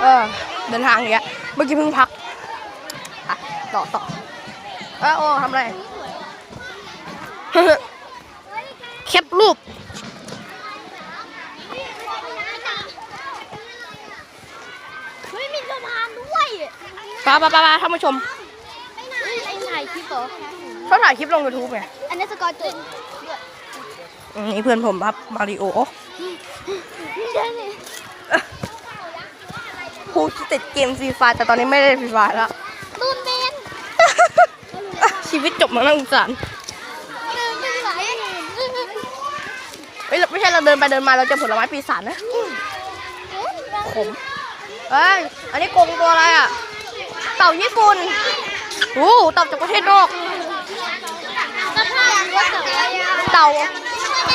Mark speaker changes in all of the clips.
Speaker 1: เออ เดินทางอย่างเงี้ยเมื่อกี้เพิ่งพักอะต่อต่อเออโอ้ทำอะไร แคปรูป
Speaker 2: เฮ้ยมีสะพานด้วย
Speaker 1: ปาปาปาปาท่านผู้ชม
Speaker 2: เฮ้ยไอ้ถ่ายคลิปเหรอ
Speaker 1: เขาถ่ายคลิปลงยูทูบไง
Speaker 2: อันนี้สกอร์จุด
Speaker 1: อืมนี่เพื่อนผมครับมาริโอ
Speaker 2: เดี๋ยวนี่
Speaker 1: ผู้ ที่ติดเกมฟรีไฟแต่ตอนนี้ไม่ได้ฟรีไฟแล้ว
Speaker 2: ตูนเบน
Speaker 1: ชีวิตจบมาน่าสงสาร
Speaker 2: เดินไปไหน
Speaker 1: เฮ้ยไม่ใช่เราเดินไปเดินมาเราเจอผลไม้ปีศาจนะขมเอ้ยอันนี้กรงตัวอะไรอะ เต่าญี่ปุ่นโอ้เต่าจากประเทศนอก
Speaker 2: สะพานรถกับอะไรอะ
Speaker 1: เต่า
Speaker 2: มันเป็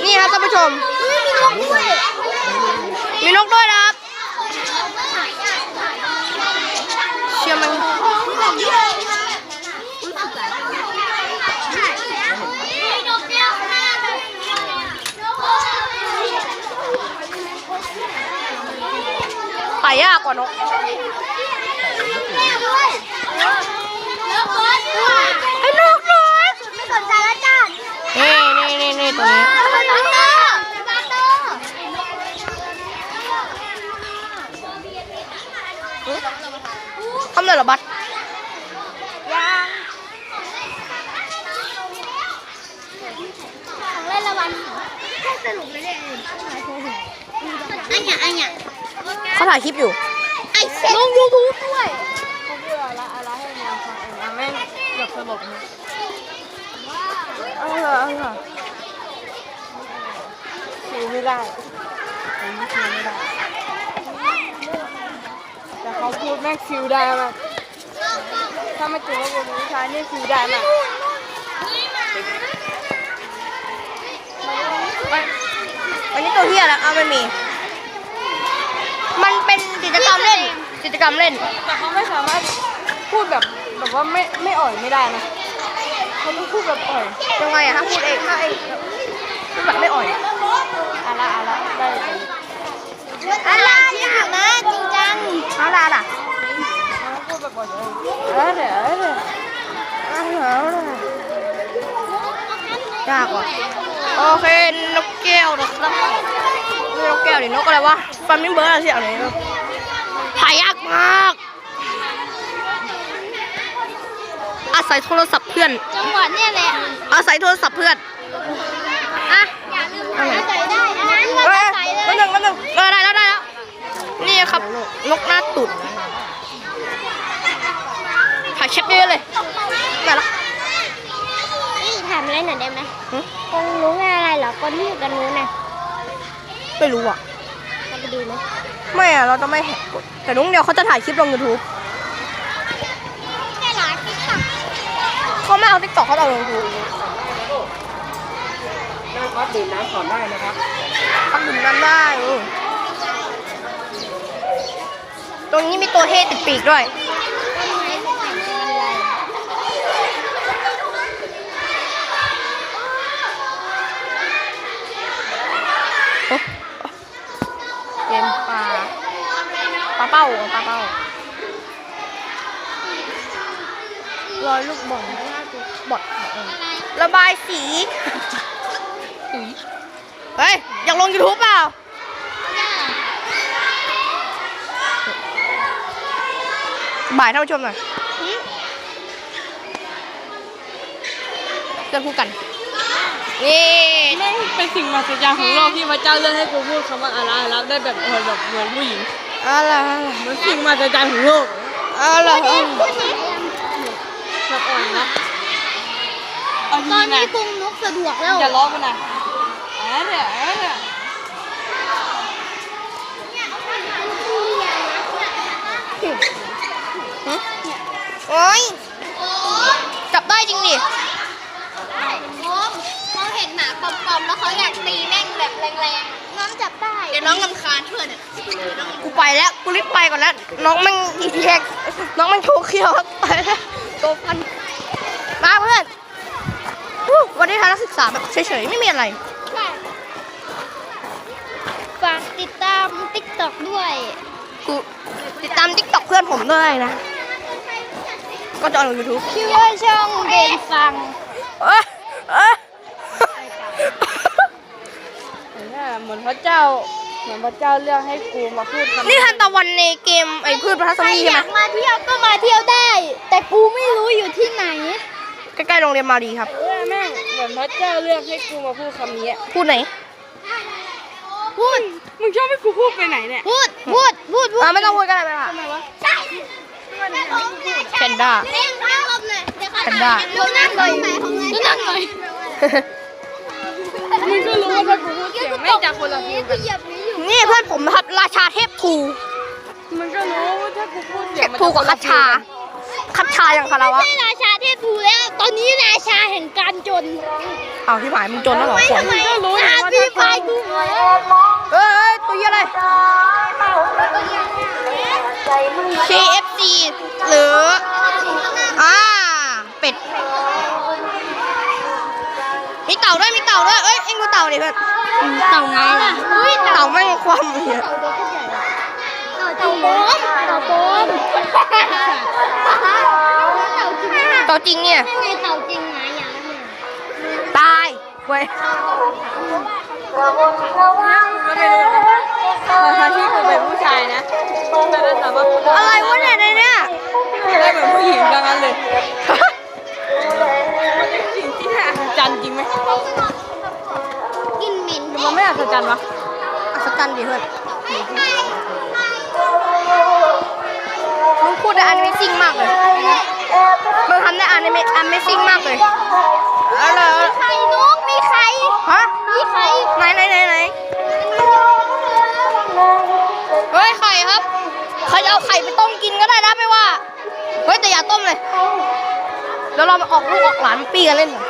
Speaker 2: นมีนกด้วยนะ
Speaker 1: นี่นี่ครับท่านผู้ชม
Speaker 2: มีนกด้วย
Speaker 1: มีนกด้วยนะครับเชื่อมัน
Speaker 2: มีนกเดียวค่ะ
Speaker 1: ไปยากกว่านก
Speaker 2: แล้วเบิร์ดด้วย
Speaker 1: ไอ้นกน้อย
Speaker 2: ไม่สนใจแล้วจ้า
Speaker 1: นี่นี่นี่นี่ตัวนี้
Speaker 2: บัตเตอร์บัตเตอร์
Speaker 1: ทำเลยเหรอบัส
Speaker 2: ของเล่นละวันแค่สนุกไม่ได้เองอันเนี้ยอันเนี้ย
Speaker 1: เขาถ่ายคลิปอยู่
Speaker 2: ไอ้เซ็ลงยูทูบด้วย
Speaker 1: เขาพูดอะไรอะไรให้แมวฟังเองนะแม่งเกือบสลบนะเออเออคิวไม่ได้ผมคิวไม่ได้แต่ เขาพูดแม่งคิวได้มากถ้าไม่เจอว่าผมผู้ชายนี่คิวได้มากวันวันนี้ตัวเฮียแล้วเอาไม่มี มันเป็นกิจกรรมเล่น กิจกรรมเล่น
Speaker 3: แต่เขาไม่สามารถพูดแบบแบบว่าไม่ไม่อ่อยไม่ได้นะเขาต้องพูดแบบอ่อย
Speaker 1: ยังไงอะถ้าพูดเองถ้าเองพูดแบบไม่อ่อย
Speaker 3: อะละอะละได้ เลย
Speaker 2: อะไรยากนะจริงจัง
Speaker 1: เอาล่ะล่ะ
Speaker 3: เขาพูดแบบอ่อเออดี๋ยวเดี๋ยว
Speaker 1: เอาล่ะเอาล่ะยากว่ะโอเคนกแก้วนะครับไม่นกแก้วดินกอะไรวะฟันมิงเบิร์ดอะไรสักอย่างนี้หายากมากอาศัยโทรศัพท์เพื่อน
Speaker 2: จังหวัดเนี่ยแหละ
Speaker 1: อาศัยโทรศัพท์เพื่อน อะ
Speaker 2: อย่าลืมหาใส่ได้นั้น
Speaker 1: เอ้
Speaker 2: เรา
Speaker 1: ย
Speaker 2: เล
Speaker 1: แป๊บ
Speaker 2: ย
Speaker 1: นึงแป๊บนึงเออได้แล้วได้แล้ว นี่ ครับ นกหน้าตุดถ่ายเชฟเยอะเลยได้ละ
Speaker 2: นี่ถามอะไรหน่อยได้ไหม
Speaker 1: หึ
Speaker 2: กงรู้งานอะไรเหรอคนที่อยู่กันนู้นน่ะ
Speaker 1: ไม่รู้อะ
Speaker 2: เราไปดูไหม
Speaker 1: ไม่อะเราจะไม่แหกกฎแต่นุ้งเดียวเขาจะถ่ายคลิปลง YouTube
Speaker 2: แค่หลายคลิปค่ะ
Speaker 1: เขาไม่เอาติ๊กต็อกเขาเอาลง YouTube
Speaker 3: นั่งพักดื่มน้ำก่อนได้นะครับ
Speaker 1: ทำดื่มน้ำได้อืม ตรงนี้มีตัวเท่ติดปีกด้วย เกมปลาปลาเป้าปลาเป้าลอยลูกบอลบอดเออระบายสี เฮ้ย อยากลง YouTube เปล่า บ่ายท่านผู้ชมหน่อยเพื่อนพูดกัน นี่
Speaker 3: แม่งเป็นสิ่งมหัศจรรย์ของโลกที่พระเจ้าเลือกให้กูพูดคำว่าอะละอะละได้แบบเออแบบเหมือนผู้หญิง
Speaker 1: อะไร
Speaker 3: เหมือนสิ่งมหัศจรรย์ของโลก
Speaker 1: อะไร
Speaker 3: แบบอ่อยนะเอา
Speaker 2: ตอน
Speaker 3: ดี
Speaker 2: นี้
Speaker 3: นะ
Speaker 2: กรงนกสะดวกแล้ว
Speaker 3: อย่าล้อมันนะเออเดี๋ยวเออเดี๋ยว
Speaker 1: โอ้ยจับได้จริงดิ
Speaker 2: ได้ผมเขาเห็นหมาปอมๆแล้วเขาอยากตีแม่งแบบแรงๆ น้องจับได้
Speaker 1: เดี๋ยวน้องลำคาญช่วยเนี่ยกูไปแล้ว กูรีบไปก่อนแล้ว น้องแม่งอีแยกน้องแม่งโชว์เคียวครับไปแล้วโตพัน มาเพื่อนวู้วันนี้ทางนักศึกษาแบบเฉยๆ ไม่มีอะไร
Speaker 2: ฝากากติดตามติ๊กต็อกด้วย
Speaker 1: กูติดตามทิกตอกเพื่อนผมด้วยนะ ก็จะลงยูทูบ
Speaker 2: ชื่อว่าช่องเบนฟัง
Speaker 1: เอ้ยเอ้ย
Speaker 3: เนี่ยเหมือนพระเจ้า เหมือนพระเจ้าเลือกให้กูมาพูดคำ
Speaker 1: นี่ทันตะวันในเกมไอ้พืชพันธุ์ส
Speaker 2: ใคร
Speaker 1: มี
Speaker 2: อ
Speaker 1: ใช่ไหม
Speaker 2: ยากมาเที่ยวก็มาเที่ยวได้ แต่กูไม่รู้อยู่ที่ไหน
Speaker 1: ใกล้ๆโรงเรียนมาดีครับ
Speaker 3: เออแม่งเหมือนพระเจ้าเลือกให้กูมาพูดคำนี้อะ
Speaker 1: พูดไหน
Speaker 2: พูด
Speaker 3: มึงชอบให้กูพูดไปไหนเนี่ย
Speaker 2: พูดพูดพูดพูด
Speaker 1: อ่าไม่ต้องพูดก็ได้ไหมค่ะ
Speaker 3: ทำไมวะ
Speaker 2: ใช่
Speaker 1: แพนด้า
Speaker 2: เล่นข้าวเลยเดี๋ยว
Speaker 1: แพนด้า
Speaker 2: ดูนั่งหน่อยดูนั่งหน่อย
Speaker 3: มึงก็รู้ว่าถ้ากูพูดเสียงไม่งจากคนละฟิลกัน
Speaker 2: เหยียบนี้อยู่
Speaker 1: นี่เพื่อนผมนะครับราชาเทพทู
Speaker 3: มึงก็รู้ว่าถ้ากูพูด
Speaker 1: เท
Speaker 3: เสียง
Speaker 1: พ
Speaker 3: มัน
Speaker 1: ทู
Speaker 3: จะ
Speaker 1: กับคัชชาคัชชาอย่างคาราวะ
Speaker 2: ไม่ใช่ราชาเทพทูแล้ว ตอนนี้ราชาแห่งการจน
Speaker 1: เอาที่หมายมึงจนแล้วเหรอ
Speaker 2: ไม่
Speaker 1: ขว
Speaker 2: ทำไม
Speaker 3: ก็รู้
Speaker 2: หา
Speaker 3: ว่า
Speaker 2: พี่
Speaker 3: ถ้า
Speaker 2: พาย
Speaker 3: กู
Speaker 2: กูเหรอ
Speaker 1: เอ้ยตัวเหี้ยอะไร KFC หรืออ่าเป็ด มีเต่าด้วยมีเต่าด้วย เอ้ยเอ็งดูเต่าดิเพื่อน
Speaker 2: เต่าไงล่ะเฮ้ยเต่า
Speaker 1: เต่าแม่งความเหี้ย
Speaker 2: เต่าโป๊มเต่าโป๊มเต่าจริง
Speaker 1: เต่าจริงเนี่ย
Speaker 2: ไม่ไงเต่าจริงไงอย่างนั้นเนี่ย
Speaker 1: ตายเว้ย
Speaker 3: ก็ไม่รู้นะทั้ง ที่กูเป็นผู้ชายนะแต่ก็สามารถพูดได้
Speaker 1: อะไรวะเนี่ยในเนี่ย
Speaker 3: ได้เหมือนผู้หญิงดังนั้นเลยมันเป็นผู้หญิงที่น่าอัศจรรย์จริงไหม
Speaker 2: กินเหม็น
Speaker 3: มันไม่อัศจรรย์วะ
Speaker 1: อัศจรรย์ดิเพื่อนมึงพูดได้ Amazing มากเลยมึงทำได้ Anime- Amazing มากเลยอะไร
Speaker 2: มีไข่นกมีไข่
Speaker 1: ฮะ
Speaker 2: มีไข่
Speaker 1: ไหนไหนไหนไหน ครจะเอาไข่ไปต้มกินก็ได้นะไม่ว่า เฮ้ยแต่อย่าต้มเลยเดี๋ยวเรามาออกลูกออกหลานปีกันเล่นหน่อย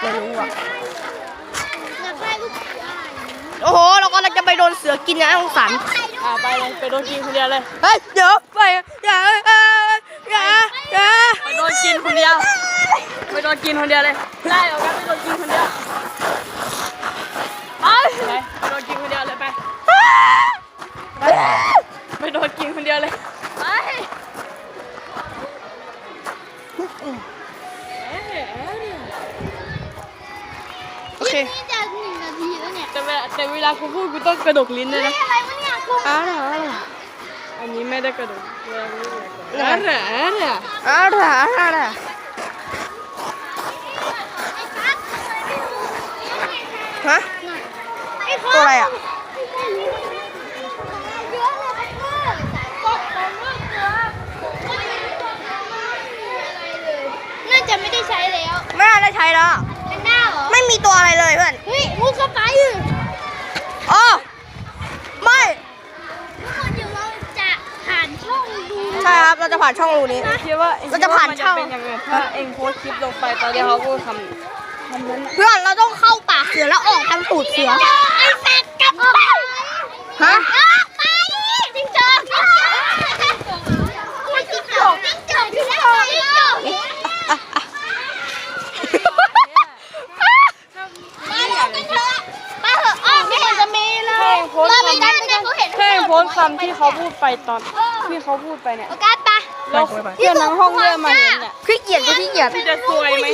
Speaker 2: ไปไหนจ้า
Speaker 1: ไม่รู้อะ
Speaker 2: อยากได้ลูก
Speaker 1: โอ้โห เรากำลังจะไปโดนเสือกินนะสงสาร
Speaker 3: อ่าไปเลยไปโดนกินคนเดียวเลย
Speaker 1: เฮ้ยเดี๋ยวไปอย่าอย่าอย่าอย่า
Speaker 3: ไปโดนกินคนเดียวไปโดนกินคนเดียวเลยได้เอากันไปโดนกินคนเดียวไปไปไปโดนกินคนเดียวเลยไปไปโดนกินคนเดียวเลยไป
Speaker 2: นี่จะหนึ่งนาทีแล้วเนี่ย
Speaker 3: แต่เวลาแต่เวลากูพูดกูต้องกระดกลิ้นด้วยนะ
Speaker 2: อะไรวะเนี่ยกู
Speaker 1: อ่าเหรออ่าเหรอ
Speaker 3: อันนี้ไม่ได้กระดกเวลาพูดอะไรอะไรอะไร
Speaker 1: อ่าเหรออ่าเหรอฮะตัวอะไรอะ
Speaker 2: น่าจะไม่ได้ใช้แล้ว
Speaker 1: ไม่น่าได้ใช้แล้ว ไม่มีตัวอะไรเลยเพื่อน
Speaker 2: เฮ้ยมุกเข้าไป
Speaker 1: อ๋อไม่
Speaker 2: ทุกคนเดี๋ยวเราจะผ่านช่องดู
Speaker 1: ใช่ครับเราจะผ่านช่องรูนี้
Speaker 3: คิดว่า
Speaker 1: เราจะผ่านช่อง
Speaker 3: เป็นยังไงถ้าเองโพสต์คลิปลงไปตอนที่เขาพูดคำคำนั้นน่ะ
Speaker 1: เพื่อนเราต้องเข้าปากเสือแล้วออกทางตูดเสือ
Speaker 2: ไอ้สัตว์กลับไป
Speaker 1: ฮะ
Speaker 2: ออกไปจิ้งจอกจิ้งจอกจิ้งจอกจิ้งจอกจิ้งจอกจิ้งจอกมาเถอะกันเถอะมาเถอะอ้าวไม่เห็นจะมีเล
Speaker 3: ถ้าย เองโพสต์
Speaker 2: เราไม่
Speaker 3: คำ
Speaker 2: ได้นะเขาเห็ น
Speaker 3: ถ้าเองโพสต์คำที่เขาพูดไปตอนที่เขาพูดไปเนี่ย
Speaker 2: โอกาสปะ
Speaker 3: แล้วเพื่อนทั้งห้องเริ่มมาเห็นเนี่ย
Speaker 1: ขี้เกียจกูขี้เกียจ
Speaker 3: พี่จะซวยไหม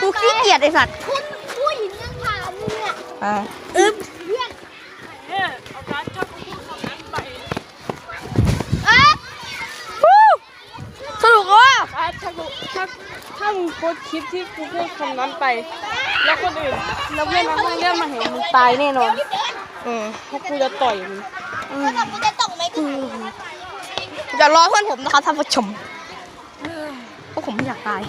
Speaker 1: กูขี้เกียจไอสัตว์
Speaker 2: คุณผู้หญิงยังถามมึงเนี่ย
Speaker 1: อ่าอึ๊บ
Speaker 2: เพื่อน
Speaker 3: เนี่ยเอาการถ้ากูพูดคำนั้นไป
Speaker 2: เอ๊ะ
Speaker 1: วู้สนุกว่ะ
Speaker 3: การถ้ากูถ้าถ้ามึงโพสต์คลิปที่กูพูดคำนั้นไป แล้วคนอื่นแล้วเพื่อนทั้งห้องเริ่มมาเห็นมึงตายแน่นอน
Speaker 1: อืม
Speaker 3: เพราะกูจะต่อยมึง
Speaker 2: แอ
Speaker 1: ย่ารอเพื่อนผมนะคะท่านผู้ชมเพราะผมไม่อยากตาย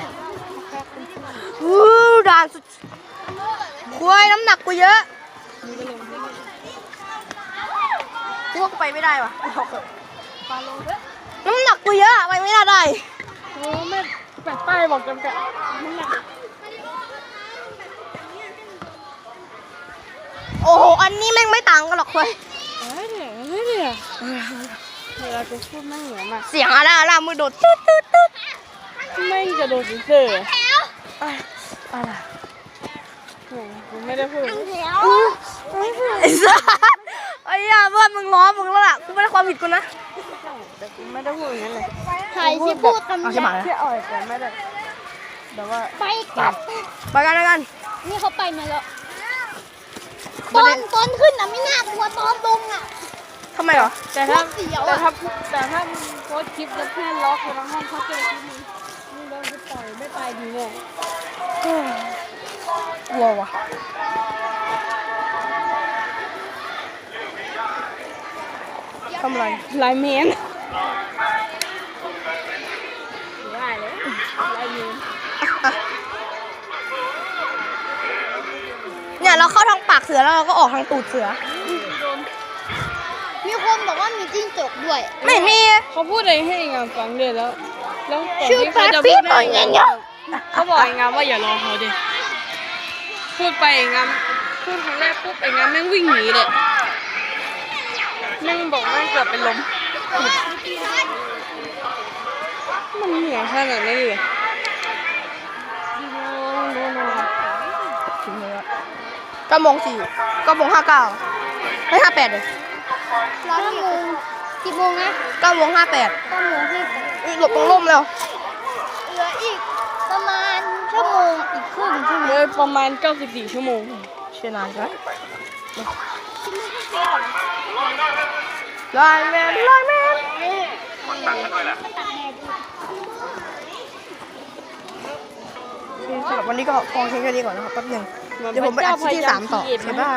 Speaker 1: วู้ด่านสุดคุยน้ำหนักกูเยอะกูว่ากูไปไม่ได้ว่ะน้ำหนักกูเยอะไปไม่น่าได้
Speaker 3: บอกจำกัดน้ำหนัก
Speaker 1: โอ้โห อันนี้แม่งไม่ต่างกันหรอกเว้ย
Speaker 3: ยเนี่ยเฮ้ยเนี่ยเวลาจะพูดไม่เหนียวมาก
Speaker 1: เสียงอะไรอะไรมือโดดตึ๊ดตึ๊ดตึ๊ด
Speaker 3: ไม่กระโดดเสือ
Speaker 1: อะไร
Speaker 3: เนี่ยกูไม่ได้พูด
Speaker 1: ไอ้สัสไอ้ยาเพื่อนมึงล้อมึงแล้วล่ะกูไม่ได้ความผิดกูนะ
Speaker 3: แต่กูไม่ได้พูดอย่างนั้นเลย
Speaker 2: ใครที่พูดคำ
Speaker 1: เอา
Speaker 2: ห
Speaker 1: ใช่ไหม
Speaker 2: ยาบ
Speaker 3: แค่อ่อยแต่ไม่ได้แต่ว่า
Speaker 2: ไปกลับ
Speaker 1: ไปกันไปกัน
Speaker 2: นี่เขาไปมาแล้วตอนตอนขึ้นอะไม่น่ากลัวตอนลงอะ
Speaker 1: ทำไมเหรอ
Speaker 3: แต่ถ้า
Speaker 2: เสียว
Speaker 3: แต่
Speaker 2: อะ
Speaker 3: ถ้าแต่ถ้ามึงโพสต์คลิปแล้วเพื่อนล็อกอยู่ในห้องเขาเจอคลิปมึงมึงโดนกูต่อยไม่ตายดีแน่
Speaker 1: กลัววะทำอะไร
Speaker 3: ลายเมนได้เลยลายเมน
Speaker 1: เนี่ยเราเข้าทางปากเสือแล้วเราก็ออกทางตูดเสือ
Speaker 2: มีคนบอกว่า มีจิ้งจกด้วย
Speaker 1: ไม่มี
Speaker 3: เขาพูดอะไรให้งามฟังเดียแล้ว แล้วก่อน
Speaker 1: ชื่อ
Speaker 3: ที่เขาจะ
Speaker 1: แป๊บปี้
Speaker 3: พูด
Speaker 1: หน่อย
Speaker 3: ให้
Speaker 1: เงี้ย
Speaker 3: เขาบอกไอ้งามว่าอย่ารอเขาดิพูดไปไอ้งามพูดครั้งแรกปุ๊บไอ้งามแม่งวิ่งหนีเลยแม่งบอกแม่งเกือบเป็นลมมันเหนียวขนาดนี้เลย
Speaker 1: เก้าโมงสี่เก้าโมงห้าเก้าไม่ห้าแปดเลย
Speaker 2: ร้อยกี่โมงกี่โมงนะ
Speaker 1: เก้าโมงห้าแปด
Speaker 2: เก้าโมงห้าสิบ
Speaker 1: หลบตรงร่มแล้ว
Speaker 2: เหลืออีกประมาณชั่วโมงอีกครึ่งชั่วโมง
Speaker 3: เลยประมาณ 94 ชั่วโมง
Speaker 1: เชื่อนานกันลอยแมนลอยแมนสำหรับวันนี้ก็พอแค่นี้ก่อนนะครับแป๊บหนึงเดี๋ยวผมไปอัดที่ที่สามต่อ
Speaker 3: เหนพระ